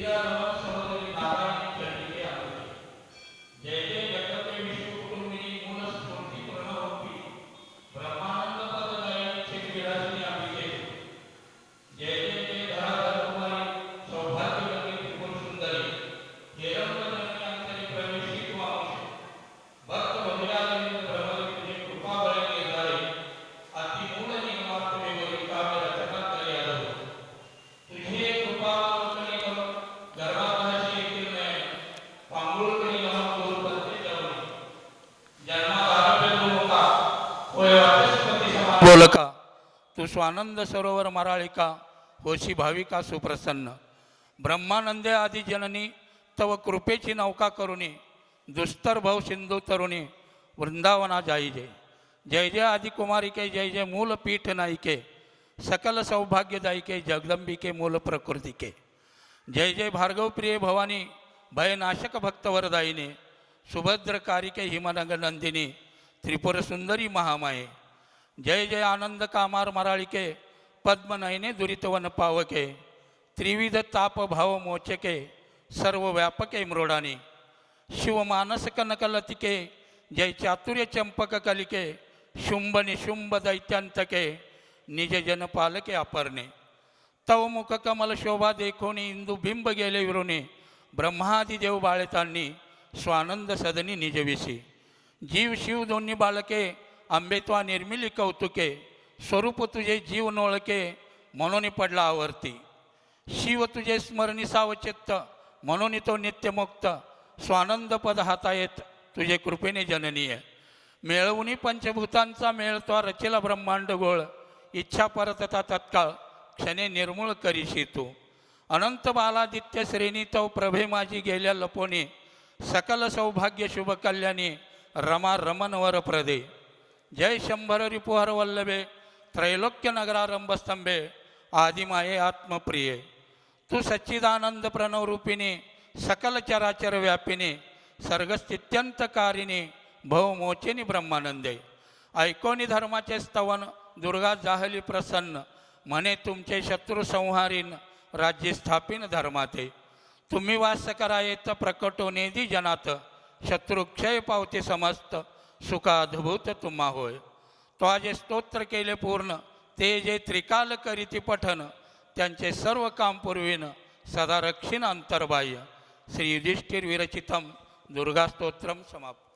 Yeah. Swanand सरोवर मराळिका होशी भाविका सुप्रसन्न. ब्रह्मानंदे आदी जननी तव कृपेची नौका करुणी दुस्तर भव सिंधू तरुणी वृंदावना जाई जय. जय जय आदि कुमारिके जय जय मूल पीठ नायिके सकल सौभाग्यदायिके जगदंबिके मूल प्रकृतिके. जय जय भार्गव प्रिय भवानी भयनाशक भक्तवरदायिनी सुभद्रकारिके हिमनग नंदिनी त्रिपुर सुंदरी महामाये. जय जय आनंद कामार मराळिके पद्मनयने दुरितवन पावके त्रिविध ताप भाव मोचके सर्व व्यापके मृडानी. शिवमानस कनकलतिके जय चातुर्य चंपक कलिके शुंभ निशुंभ दैत्यांतके निज जन पालके अपरणे. तव मुख कमल शोभा देखोनी इंदू बिंब गेले विरुणे ब्रह्मादी देव बाळतांनी स्वानंद सदनी निजविसी जीव शिव दोन्ही बालके आंबेत्वा निर्मिली कौतुके स्वरूप तुझे जीव नोळके म्हणून पडला आवर्ती. शिव तुझे स्मरणी सावचित्त म्हणून तो नित्यमुक्त स्वानंद पद हातायत तुझे कृपेने जननीय. मिळवून पंचभूतांचा मेळ रचिला रचेला ब्रह्मांड गोळ. इच्छा परतता तत्काळ क्षणे निर्मूळ करीशी तू. अनंत बालादित्य श्रेणी तो प्रभे माझी गेल्या लपोने. सकल सौभाग्य शुभकल्याणी रमा रमनवर प्रदे. जय शंभर रिपुहर वल्लभे त्रैलोक्य नगरारंभ आदिमाये आत्मप्रिये। तू सच्चिदानंद प्रणव रूपिणी सकल चराचर व्यापिनी सर्गस्थित्यंतकारिणी भवमोचिनी ब्रह्मानंदे। ऐकोनी धर्माचे स्तवन दुर्गा जाहली प्रसन्न म्हणे तुमचे शत्रू संहारीन राज्य स्थापिन धर्माते। तुम्ही वास करा येत प्रकटो नेदी जनात शत्रुक्षय पावते समस्त सुखाधभूत तुम्हा होय. तो जे स्तोत्र केले पूर्ण ते जे त्रिकाल करीती पठन त्यांचे सर्व काम पूर्वीन सदा रक्षिण अंतर्बाह्य. श्री युधिष्ठिर विरचितम दुर्गास्तोत्रम समाप्त.